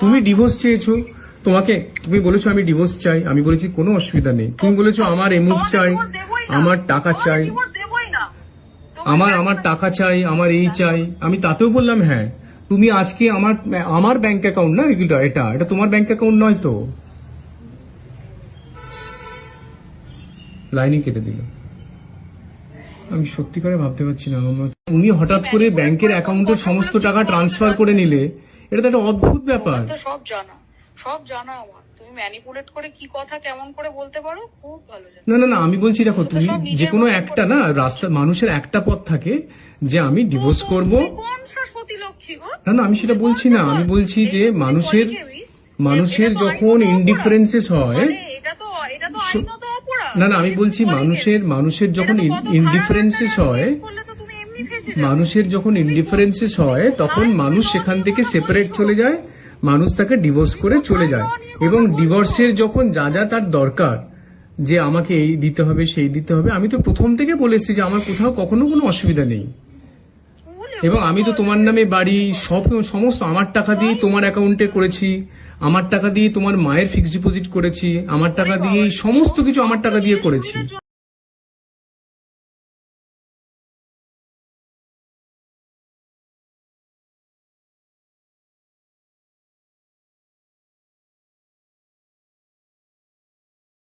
তুমি ডিভোর্স চেয়েছো। তোমাকে তুমি বলেছ আমি ডিভোর্স চাই। আমি বলেছি কোনো অসুবিধা নেই। তুমি বলেছ আমার এমুক চাই। আমার টাকা চাই। আমার আমার টাকা চাই আমার এই চাই। আমি তাতেও বললাম হ্যাঁ তুমি আজকে আমার আমার ব্যাংক অ্যাকাউন্ট না এগুলো এটা এটা তোমার ব্যাংক অ্যাকাউন্ট নয় তো? লাইনই কেটে দিল। আমি সত্যি করে ভাবতে পারছি না আমার উনি হঠাৎ করে ব্যাংকের অ্যাকাউন্টের সমস্ত টাকা ট্রান্সফার করে নিলে এটা তো একটা অদ্ভুত ব্যাপার। তো সব জানা। সব জানা আমার। তুমি ম্যানিপুলেট করে কি কথা কেমন করে বলতে পারো খুব ভালো জানো। না না না আমি বলছি দেখো তুমি যে কোনো একটা না রাস্তা মানুষের একটা পথ থাকে যে আমি ডিভোর্স করব। না না আমি সেটা বলছি না আমি বলছি যে মানুষের মানুষের যখন ইনডিফারেন্সেস হয় এটা তো এটা তো আইনত অপরাধ। না না আমি বলছি মানুষের মানুষের যখন ইনডিফারেন্সেস হয় মানুষের যখন ইনডিফারেন্সেস হয়, তখন মানুষ সেখান থেকে সেপারেট চলে যায়, মানুষ তাকে ডিভোর্স করে চলে যায়। এবং ডিভোর্সের যখন যা যা তার দরকার, যে আমাকে এই দিতে হবে, সেই দিতে হবে, আমি তো প্রথম থেকে বলে এসেছি যে আমার কোথাও কখনো কোনো অসুবিধা নেই। এবং আমি তো তোমার নামে বাড়ি, সব সমস্ত আমার টাকা দিয়ে তোমার অ্যাকাউন্টে করেছি, আমার টাকা দিয়ে তোমার মায়ের ফিক্সড ডিপোজিট করেছি, আমার টাকা দিয়ে সমস্ত কিছু আমার টাকা দিয়ে করেছি।